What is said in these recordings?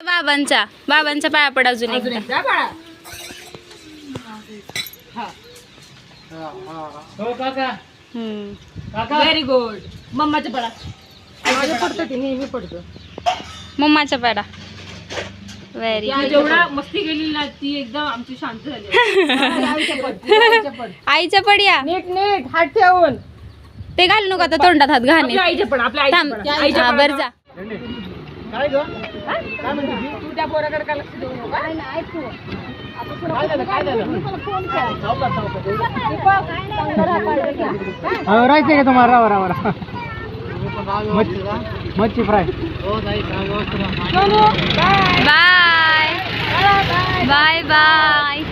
बाबांचा. बाबांचा पाया पड अजून अजून एकदा. एकदा बाळा. हो काका. हम्म. काका. व्हेरी गुड मम्माच्या पडा. माझं पडतं ते नेहमी पडतं. मम्माचा पाडा. व्हेरी त्या जेवढा मस्ती केली ना ती एकदम आमची शांत झाली. आईच्या पड, आईच्या पड. आईचा पड्या नीट नीट हात ठेवून. ते घालू नको आता तोंडात हात घाणे आपल्या आईच्या पण आपल्या आईच्या थांब. हा. बर जा. काय ग? काय म्हणते ती? तू त्या पोराकडे काय लक्ष देऊ नका काय झालं काय झालं? सावकाश, सावकाश. हा, राहायचं का? तुम्हाला? रावा रावा रावा मच्छी मच्छी फ्राय. बाय. बाय. बाय.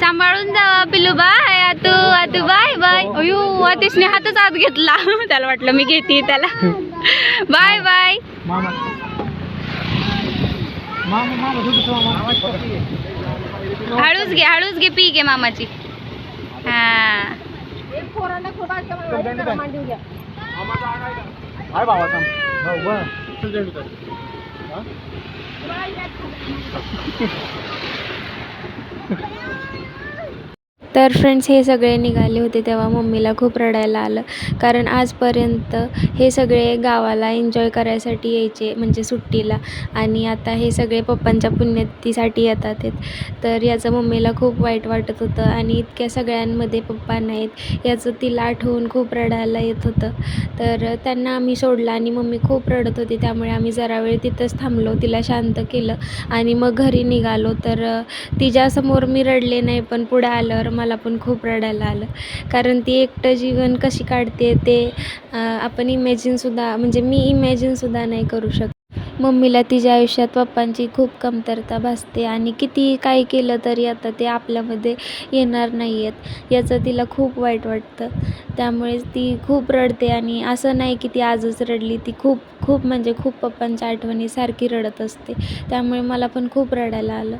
सांभाळून जा पिलू बाय आतू आतू बाय बाय. अयो आतिशने हातच आत घेतला. त्याला वाटलं मी घेते त्याला. Bye bye. मामा. हळूच घे हळूच घे पी घे मामाची. हा हाय बाबा थांब हो बरं चल जेवण कर. हा? तर फ्रेंड्स हे सगळे निघाले होते तेव्हा मम्मीला खूप रडायला आलं. कारण आजपर्यंत हे सगळे गावाला एन्जॉय करायसाठी यायचे म्हणजे सुट्टीला. आणि आता हे सगळे पप्पांच्या पुण्यतीसाठी येतात आहेत. तर याचं मम्मीला खूप वाईट वाटत होतं आणि इतक्या सगळ्यांमध्ये पप्पा नाहीत याचं तिला आठवून खूप रडायला येत होतं. तर त्यांना आम्ही सोडलं आणि मम्मी खूप रडत होती. त्यामुळे आम्ही जरा वेळ तिथंच थांबलो तिला शांत केलं आणि मग घरी निघालो. तर तिच्यासमोर मी रडले नाही पण पुढे आल्यावर मला मला पण खूप रडायला आलं. कारण ती एकटं जीवन कशी काढते ते आपण इमॅजिनसुद्धा म्हणजे मी इमॅजिनसुद्धा नाही करू शकत. मम्मीला तिच्या आयुष्यात पप्पांची खूप कमतरता भासते आणि किती काय केलं तरी आता ते आपल्यामध्ये येणार नाही आहेत याचं तिला खूप वाईट वाटतं. त्यामुळे ती खूप रडते आणि असं नाही की ती आजच रडली ती खूप खूप म्हणजे खूप पप्पांच्या आठवणी सारखी रडत असते. त्यामुळे मला पण खूप रडायला आलं.